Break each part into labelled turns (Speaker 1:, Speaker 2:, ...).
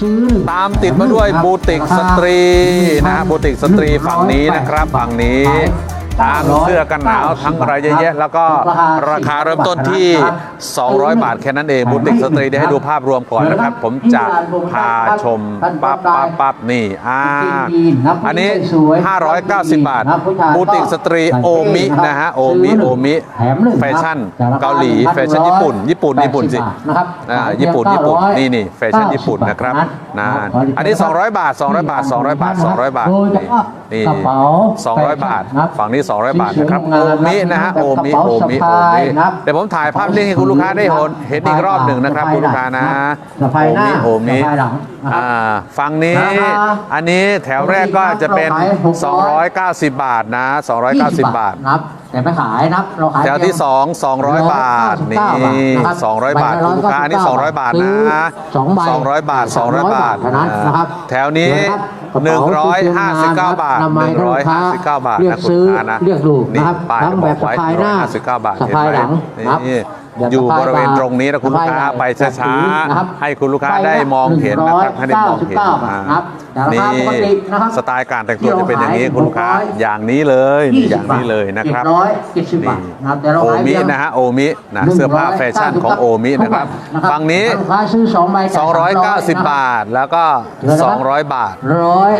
Speaker 1: ซื้อ
Speaker 2: ตามติดมาด้วย
Speaker 1: บู
Speaker 2: ติกสตรีนะฮะบูติกสตรีฝั่งนี้นะครับฝั่งนี้ ทั้งเสื้อกันหนาวทั้งอะไรเยอะแยะแล้วก็ราคาเริ่มต้นที่ 200 บาทแค่นั้นเองบูติกสตรีเดี๋ยวให้ดูภาพรวมก่อนนะครับ ผมจะพาชมปั๊บปั๊บปั๊บนี่อ่าอันนี้ 590 บาทบูติกสตรีโอมินะฮะโอมิโอมิ
Speaker 1: แถมหนึ่ง
Speaker 2: แฟชั่นเกาหลีแฟชั่นญี่ปุ่น ญี่ปุ่นญี่ปุ่นสิ
Speaker 1: นะครับ
Speaker 2: อ่าญี่ปุ่นญี่ปุ่นนี่นี่แฟชั่นญี่ปุ่นนะครับนะอันนี้ 200 บาท 200 บาท 200 บาท 200 บาท
Speaker 1: โดยเฉพาะ
Speaker 2: นี่
Speaker 1: กระเป๋า
Speaker 2: 200 บาท
Speaker 1: ครับ
Speaker 2: ฝั่งนี้200 บาทนะครับ
Speaker 1: สี
Speaker 2: โอ
Speaker 1: สวยงาม
Speaker 2: มินะฮะ
Speaker 1: ก
Speaker 2: โอ
Speaker 1: ระ
Speaker 2: มิ
Speaker 1: เป๋า
Speaker 2: โอมิ
Speaker 1: สะ
Speaker 2: โอ
Speaker 1: พาย
Speaker 2: มิ
Speaker 1: นะครับ
Speaker 2: เดี๋ยวผมถ่ายภาพนิ่งให้คุณลูกค้าได้เห็นเห็นอีกรอบหนึ่งนะครับคุณลูกค้านะ
Speaker 1: สะพายหน้า
Speaker 2: โอมิ
Speaker 1: สะพายหลังนะครับ
Speaker 2: อ่าฝั่งนี้
Speaker 1: ราคา
Speaker 2: อันนี้แถวแรกก็จะเป็น
Speaker 1: เราขาย600
Speaker 2: 290 บาทนะ 290 บาท
Speaker 1: นะครับ แต่ไม่ขายนะครับเราขาย
Speaker 2: แถวที่ 2 200 บาทนี่200 บาทคุณลูกค้านี่200 บาทนะ
Speaker 1: สองใบ
Speaker 2: 200 บาท 200 บาท
Speaker 1: เท่านั้นนะครับ
Speaker 2: แถวนี้
Speaker 1: เดี๋ยวนะครับกระเป๋า
Speaker 2: 159 บาท
Speaker 1: นำมาให้ลูกค้า
Speaker 2: 159บาท
Speaker 1: เลือ
Speaker 2: นะ
Speaker 1: ก
Speaker 2: คุณ
Speaker 1: ซื้อ
Speaker 2: ลูกค้านะ
Speaker 1: เลือกดู
Speaker 2: นี่
Speaker 1: นะครับ
Speaker 2: ป้าย
Speaker 1: ทั้งแบบ
Speaker 2: บอกไว้
Speaker 1: สะพายหน้า
Speaker 2: 159บาท
Speaker 1: สะพายหลัง
Speaker 2: เห็น
Speaker 1: นะครับ
Speaker 2: ไหมนี่
Speaker 1: เดี๋ว
Speaker 2: อยู่
Speaker 1: สะพา
Speaker 2: บริเวณตรงนี้นะคุณลูกค้า
Speaker 1: สะพยหลัง
Speaker 2: ไปช้า
Speaker 1: นะครับ
Speaker 2: ๆให้คุณลูกค้าได้มองเห็นนะครับให้ได้มองเห็น
Speaker 1: 199บาทนะครับแต่ราคาปกตินะครับ
Speaker 2: สไตล์การแต่งตัวจะเป็นอย่างนี้คุณลูกค้าอย่างนี้เลยนี่อย่างนี้เลยนะครับ
Speaker 1: ร้อยเจ็ดสิบบาทนะครับแต่เรา
Speaker 2: โอ
Speaker 1: ขาย
Speaker 2: มิ
Speaker 1: เพียง
Speaker 2: นะฮะโอมินะเสื้อผ้าแฟชั่นของโอมินะครับฝั่งนี้
Speaker 1: ลูกค้าซื้อสองใบจ่าย300
Speaker 2: 290 บาทแล้วก็ 200 บาท
Speaker 1: ร้อย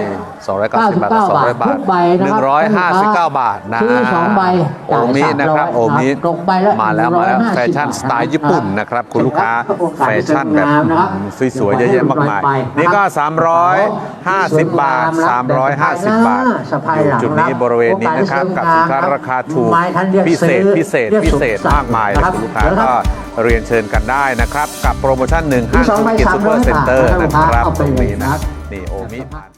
Speaker 2: 290 บาทกับ200 บาท
Speaker 1: ทุกใบนะครับ
Speaker 2: 159 บาทนะ
Speaker 1: ซื้อสองใบ
Speaker 2: โอ
Speaker 1: จ่าย
Speaker 2: มินะครับ
Speaker 1: 300
Speaker 2: โอมิ
Speaker 1: ตกใบละ
Speaker 2: มาแล้วมาแล้ว
Speaker 1: 150
Speaker 2: แฟชั่นสไตล์ญี่ปุ่นนะครับ คุณลูกค้า
Speaker 1: โอกาส
Speaker 2: แฟชั่นแบบ
Speaker 1: สวยงามนะครับ
Speaker 2: สวยๆเยอะแยะมากมาย
Speaker 1: ไป
Speaker 2: นี่ก็ 350 บาท 350 บาท
Speaker 1: สะพาย
Speaker 2: อยู่
Speaker 1: หลัง
Speaker 2: จุดนี้บริเวณนี้นะครับ กับสินค้าราคาถูก
Speaker 1: ไม้ท่านเรียก
Speaker 2: พิเศษ
Speaker 1: ซื้อ
Speaker 2: พิเศษ
Speaker 1: เรียก
Speaker 2: พิเศษ
Speaker 1: สุขสันต์
Speaker 2: มากมายเลย
Speaker 1: นะครับ
Speaker 2: คุณลูกค้า
Speaker 1: เดี๋ยวนะค
Speaker 2: ก็
Speaker 1: รับ
Speaker 2: เรียนเชิญกันได้นะครับ กับโปรโมชั่นหนึ่งห้าง
Speaker 1: สอง
Speaker 2: ธุร
Speaker 1: ใบ
Speaker 2: กิจ
Speaker 1: สาม
Speaker 2: ซูเปอ
Speaker 1: ร้อย
Speaker 2: ร์เซ็นเตอร์
Speaker 1: บาท
Speaker 2: นะครับ
Speaker 1: เอาไป
Speaker 2: ตรง
Speaker 1: เลย
Speaker 2: นี้
Speaker 1: นะครั
Speaker 2: นะ
Speaker 1: บ
Speaker 2: นี่โอมิผ่าน